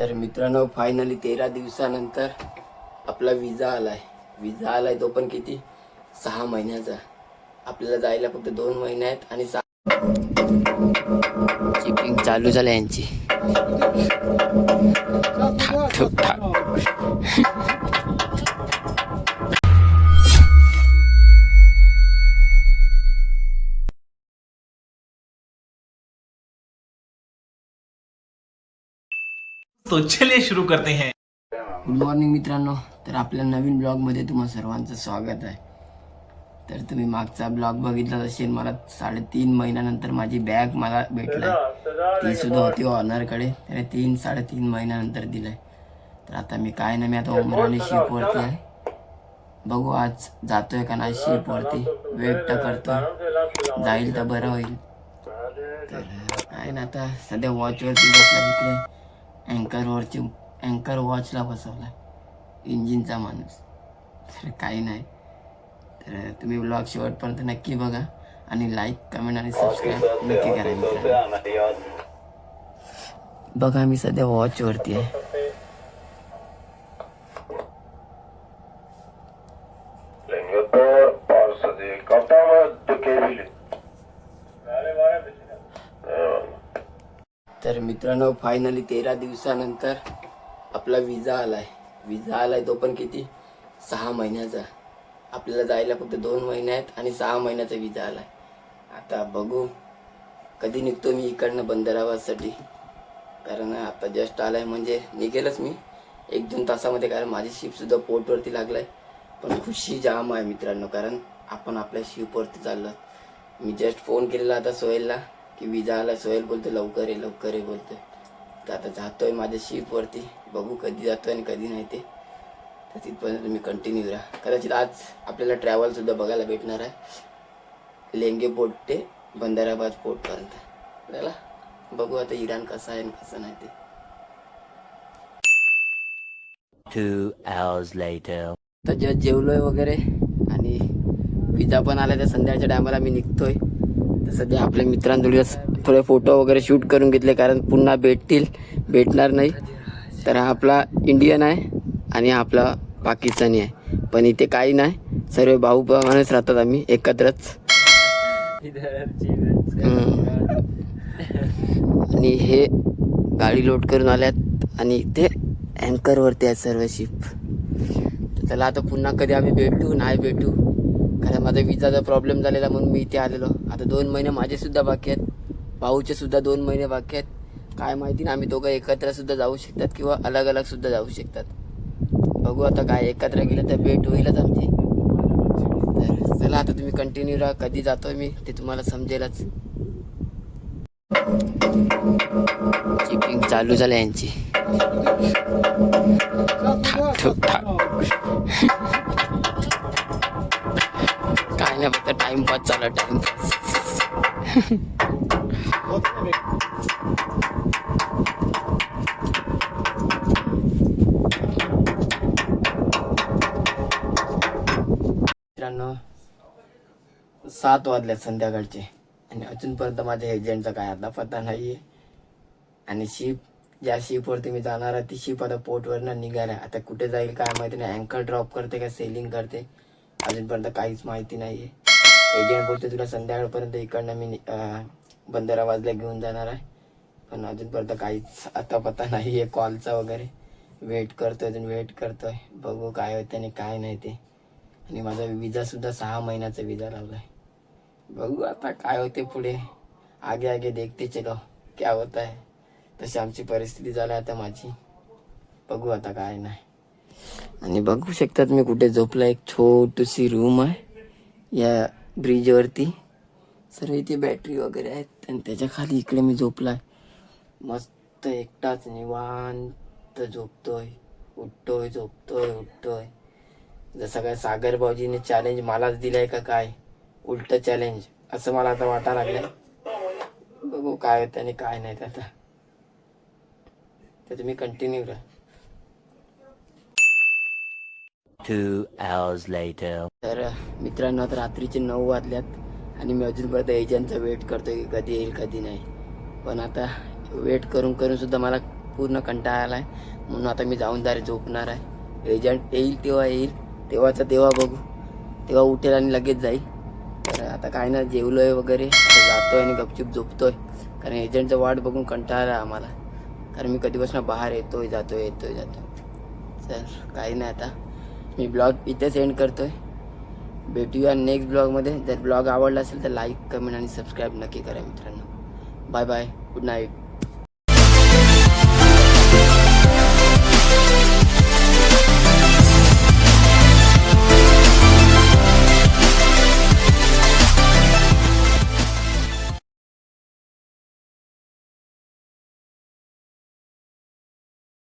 तर मित्रांनो फायनली तेरा दिवसानंतर आपला विजा आला आहे विजा आला आहे तो पण किती? सहा महिन्याचा. आपल्याला जायला फक्त दोन महिने आहेत आणि चिपिंग चालू झालं यांची. तो चलिए शुरू करते हैं। गुड मॉर्निंग मित्रांनो. तर आपल्या नवीन ब्लॉगमध्ये तुम्हा सर्वांचं स्वागत आहे. तर तुम्ही मागचा ब्लॉग बघितला असेल मला साडेतीन महिन्यानंतर माझी बॅग मला भेटलाय ती सुद्धा होती ऑनरकडे. त्याने तीन साडेतीन महिन्यानंतर दिलंय. तर आता मी काय नाही मी आता उमराने शिपवरती आहे. बघू आज जातोय का नाही शिपवरती वेट तर करतोय. जाईल तर बरं होईल. तर काय ना आता सध्या वॉचवरती बसला तिकडे. अँकरवरची अँकर वॉचला बसवला. इंजिनचा माणूस. तर काही नाही. तर तुम्ही ब्लॉग शेवटपर्यंत नक्की बघा आणि लाईक कमेंट आणि सबस्क्राईब नक्की करा मित्रांनो. बघा मी सध्या वॉचवरती आहे. तर मित्रांनो फायनली तेरा दिवसानंतर आपला विजा आलाय. विजा आलाय तो पण किती? सहा महिन्याचा. आपल्याला जायला फक्त दोन महिने आहेत आणि सहा महिन्याचा विजा आलाय. आता बघू कधी निघतो मी इकडनं बंदरावासाठी कारण आता जस्ट आलाय म्हणजे निघेलच मी. एक दोन तासामध्ये कारण माझी शिपसुद्धा पोर्टवरती लागलाय. पण खुशी जाम आहे मित्रांनो कारण आपण आपल्या शिपवरती चाललो मी जस्ट फोन केलेला आता सोहेलला. की विजा आला सोहेल बोलतो लवकर ये लवकर ये बोलतोय. तर आता जातोय माझ्या शिपवरती बघू कधी जातोय आणि कधी नाही ते. तर तिथपर्यंत तुम्ही कंटिन्यू राहा. कदाचित आज आपल्याला ट्रॅव्हल सुद्धा बघायला भेटणार आहे. लेंगे पोर्ट ते बंदराबाद पोर्टपर्यंत झाला बघू आता इराण कसं आहे आणि कसं नाही ते. Two hours later. तर जस्ट जेवलोय वगैरे आणि विजा पण आला तर संध्याकाळच्या टायमाला मी निघतोय. सध्या आपल्या मित्रांजवळ थोडे फोटो वगैरे शूट करून घेतले कारण पुन्हा भेटतील. भेटणार नाही. तर हा आपला इंडियन आहे आणि हा आपला पाकिस्तानी आहे. पण इथे काही नाही. सर्व भाऊप्रमाणेच राहतात आम्ही एकत्रच. आणि हे गाडी लोड करून आल्यात आणि इथे अँकरवरती आहेत सर्व शिप चला आता पुन्हा कधी आम्ही भेटू नाही भेटू आता विजाचा प्रॉब्लेम झालेला म्हणून मी इथे आलेलो. आता दोन महिने माझेसुद्धा बाकी आहेत. भाऊचेसुद्धा दोन महिने बाकी आहेत. काय माहिती ना आम्ही दोघं एकत्रसुद्धा जाऊ शकतात किंवा अलग अलगसुद्धा जाऊ शकतात. बघू आता काय एकत्र गेलं तर भेट होईलच आमची. तर चला आता तुम्ही कंटिन्यू राहा. कधी जातोय मी ते तुम्हाला समजेलच. चिपिंग चालू झालं यांची. ठाक, ठुक, ठाक. नाही फक्त टाइमपास चालला टाइमपास मित्रांनो सात वाजले संध्याकाळचे आणि अजूनपर्यंत माझ्या एजंटचा काय आता पत्ता आहे आणि शिप ज्या शिपवरती मी जाणार आहे ती शिप आता पोर्टवरनं निघाल्या. आता कुठे जाईल काय माहिती नाही. अँकर ड्रॉप करते का सेलिंग करते. अजूनपर्यंत काहीच माहिती नाही आहे एजंट बोलते तुला संध्याकाळपर्यंत इकडनं मी नि- अं, घेऊन जाणार आहे. पण अजूनपर्यंत काहीच आता पत्ता नाही आहे कॉलचा वगैरे. वेट करतो अजून वेट करतोय. बघू काय होतं आणि काय नाही ते. आणि माझा विजासुद्धा सहा महिन्याचा विजा लावला आहे बघू आता काय होते पुढे. आगे आगे देखते चलो. क्या होत आहे तशी आमची परिस्थिती झाली आता माझी. बघू आता काय नाही. आणि बघू शकतात मी कुठे झोपला. एक छोटीशी रूम आहे या ब्रिजवरती सर्व इथे बॅटरी वगैरे आहेत. आणि त्याच्याखाली इकडे मी झोपला आहे मस्त एकटाच निवांत झोपतोय. उठतोय झोपतोय उठतोय. जसं काय सागर भाऊजीने चॅलेंज मलाच दिलंय का काय? उलट चॅलेंज असं मला आता वाटा लागलंय. बघू काय होतं आणि काय नाही ते आता. तर तुम्ही कंटिन्यू राहा Two hours later. तर मित्रांनो आता रात्रीचे नऊ वाजल्यात आणि मी अजूनपर्यंत एजंटचा वेट करतोय की कधी येईल कधी नाही. पण आता वेट करून करून सुद्धा मला पूर्ण कंटाळा आला आहे म्हणून आता मी जाऊन दारे झोपणार आहे. एजंट येईल तेव्हा येईल तेव्हाचा तेव्हा बघू. तेव्हा उठेल आणि लगेच जाईल. तर आता काय ना आहे वगैरे. आता आहे आणि गपचूप झोपतोय. कारण एजंटचं वाट बघून कंटाळा आम्हाला. कारण मी कधीपासून बाहेर येतोय जातोय येतोय जातोय. तर काही नाही आता. मी ब्लॉग इथेच एंड आहे भेटूया नेक्स्ट ब्लॉगमध्ये जर ब्लॉग आवडला असेल तर लाईक कमेंट आणि सबस्क्राईब नक्की करा मित्रांनो. Bye bye good night